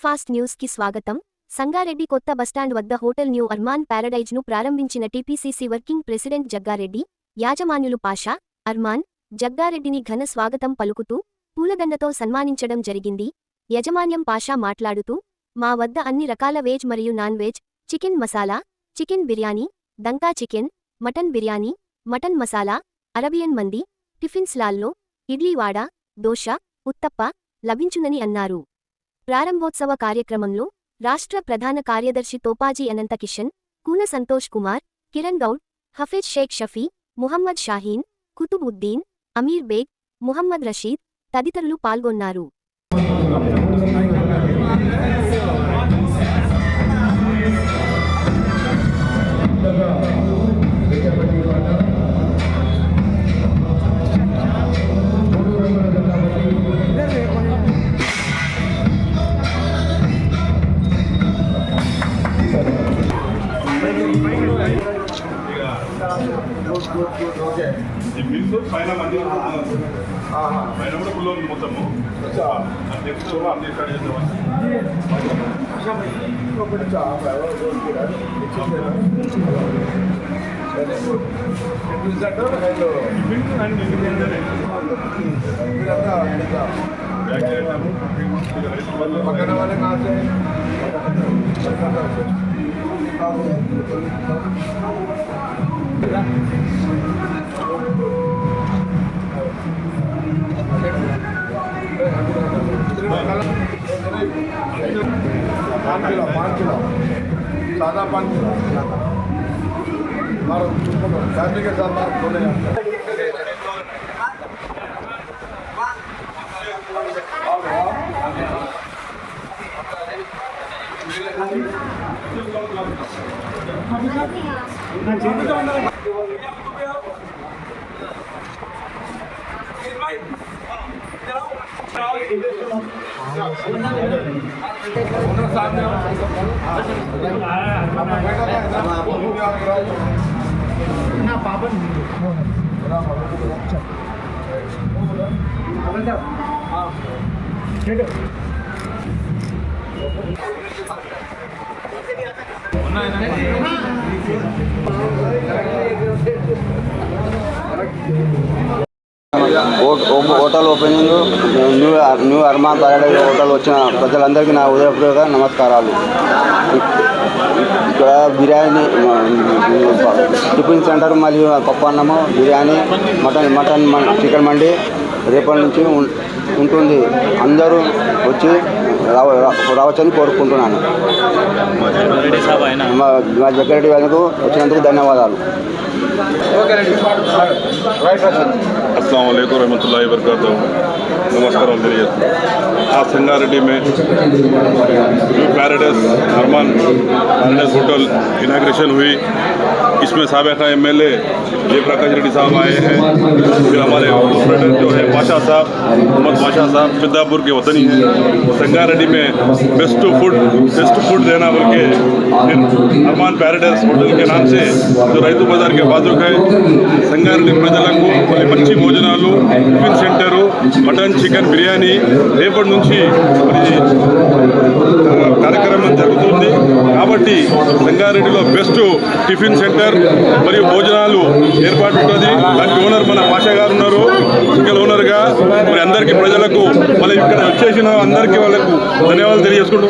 Fast న్యూస్కి స్వాగతం. సంగారెడ్డి కొత్త బస్టాండ్ వద్ద హోటల్ న్యూ అర్మాన్ ప్యారడైజ్ను ప్రారంభించిన టీపీసీసీ వర్కింగ్ ప్రెసిడెంట్ జగ్గారెడ్డి యాజమాన్యులు పాషా అర్మాన్ జగ్గారెడ్డిని ఘన స్వాగతం పలుకుతూ పూలదండతో సన్మానించడం జరిగింది. యజమాన్యం పాషా మాట్లాడుతూ మా వద్ద అన్ని రకాల వేజ్ మరియు non veg chicken masala chicken biryani దంకా chicken mutton biryani mutton masala Arabian మంది టిఫిన్స్ లాల్లో ఇడ్లీవాడ దోశ ఉత్తప్ప లభించునని అన్నారు. ప్రారంభోత్సవ కార్యక్రమంలో రాష్ట్ర ప్రధాన కార్యదర్శి తోపాజీ అనంత కిషన్ కూన సంతోష్ కుమార్ కిరణ్ గౌడ్ హఫీజ్ షేక్ షఫీ ముహమ్మద్ షాహీన్ కుతుబుద్దీన్ అమీర్ బేగ్ ముహమ్మద్ రషీద్ తదితరులు పాల్గొన్నారు. ఈ మిల్లు పైన మధ్య పైన కూడా ఫుల్ ఉంది మొత్తము. నెక్స్ట్ అన్ని స్టార్ట్ చేద్దామని పక్కన వాళ్ళే కాదు पाँच किलो पाँच किलो सादा पाँच किलो और फैमिली के साथ बात बोले హో- పాపం hotel opening new new Armaan Paradise hotel వచ్చిన ప్రజలందరికీ నా ఉదయపూర్వక నమస్కారాలు ఇక్కడ బిర్యానీ టిఫిన్ సెంటర్ మరియు పప్పు అన్నము బిర్యానీ మటన్ మటన్ మ- చికెన్ మండి రేపటి నుంచి ఉం- ఉంటుంది అందరూ వచ్చి రావ రా- రావచ్చని కోరుకుంటున్నాను మా మా జగ్గారెడ్డి గారికి వచ్చినందుకు ధన్యవాదాలు అస్సలం वालेकुम रहमतुल्लाहि वबरकातुहू नमस्कार తెలియజేస్తున్నాను ఆ సంగారెడ్డి में new paradise Arman paradise hotel inauguration हुई इसमें सबका M L A Jayaprakash Reddy साहब आए हैं फिर हमारे ऑपरेटर जो है बादशाह साहब मोहम्मद बादशाह साहब सिद्धापुर के वतनी हैं संगारेड्डी में बेस्ट फूड बेस्ट फूड देना बोल के फिर अरमान पैराडाइज होटल के नाम से जो రైతు బజార్ के बाजू है సంగారెడ్డి ప్రజలకు కొన్ని మంచి భోజనాలు tiffin centre mutton chicken biryani రేపటి నుంచి మరి ఆ, కార్యక్రమం జరుగుతుంది కాబట్టి రంగారెడ్డిలో బెస్ట్ టిఫిన్ సెంటర్ మరియు భోజనాలు ఏర్పాటు ఉంటుంది. దానికి ఓనర్ మన పాషా గారు ఉన్నారు. సింగిల్ ఓనర్గా మరి అందరికీ ప్రజలకు మళ్ళీ ఇక్కడ వచ్చేసిన అందరికీ వాళ్ళకు ధన్యవాదాలు తెలియజేసుకుంటూ